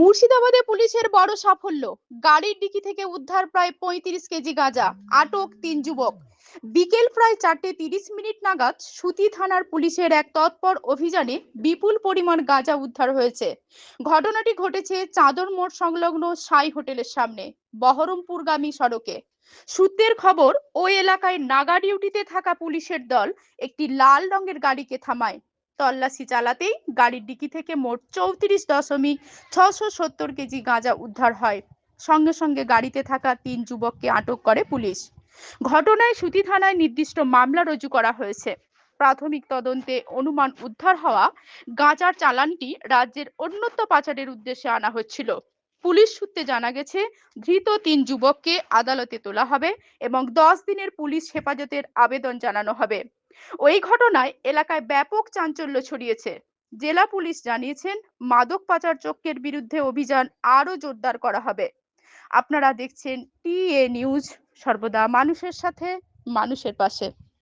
মুর্শিদাবাদে পুলিশের বড় সাফল্য। গাড়ির ডিকি থেকে উদ্ধার প্রায় পঁয়ত্রিশ কেজি গাঁজা, আটক তিন যুবক। বিকেল প্রায় চারটে তিরিশ মিনিট নাগাদ সুতি থানার পুলিশের এক তৎপর অভিযানে বিপুল পরিমাণ গাঁজা উদ্ধার হয়েছে। ঘটনাটি ঘটেছে চাদর মোড় সংলগ্ন সাই হোটেলের সামনে, বহরমপুরগামী সড়কে। সূত্রের খবর, ওই এলাকায় নাগা ডিউটিতে থাকা পুলিশের দল একটি লাল রঙের গাড়িকে থামায়। তল্লাশি চালাতেই গাড়ির ডিকি থেকে মোট চৌত্রিশ দশমিক ছশো সত্তর কেজি গাঁজা উদ্ধার হয়। সঙ্গে সঙ্গে গাড়িতে থাকা তিন যুবককে আটক করে পুলিশ। ঘটনায় সুতি থানায় নির্দিষ্ট মামলা রুজু করা হয়েছে। প্রাথমিক তদন্তে অনুমান উদ্ধার হওয়া গাঁজার চালানটি রাজ্যের অন্যত্র পাচারের উদ্দেশ্যে আনা হচ্ছিল। পুলিশ সূত্রে জানা গেছে, ধৃত তিন যুবককে আদালতে তোলা হবে এবং দশ দিনের পুলিশ হেফাজতের আবেদন জানানো হবে। ওই ঘটনায় এলাকায় ব্যাপক চাঞ্চল্য ছড়িয়েছে। জেলা পুলিশ জানিয়েছেন, মাদক পাচার চক্রের বিরুদ্ধে অভিযান আরও জোরদার করা হবে। আপনারা দেখছেন টিএ নিউজ। সর্বদা মানুষের সাথে, মানুষের পাশে।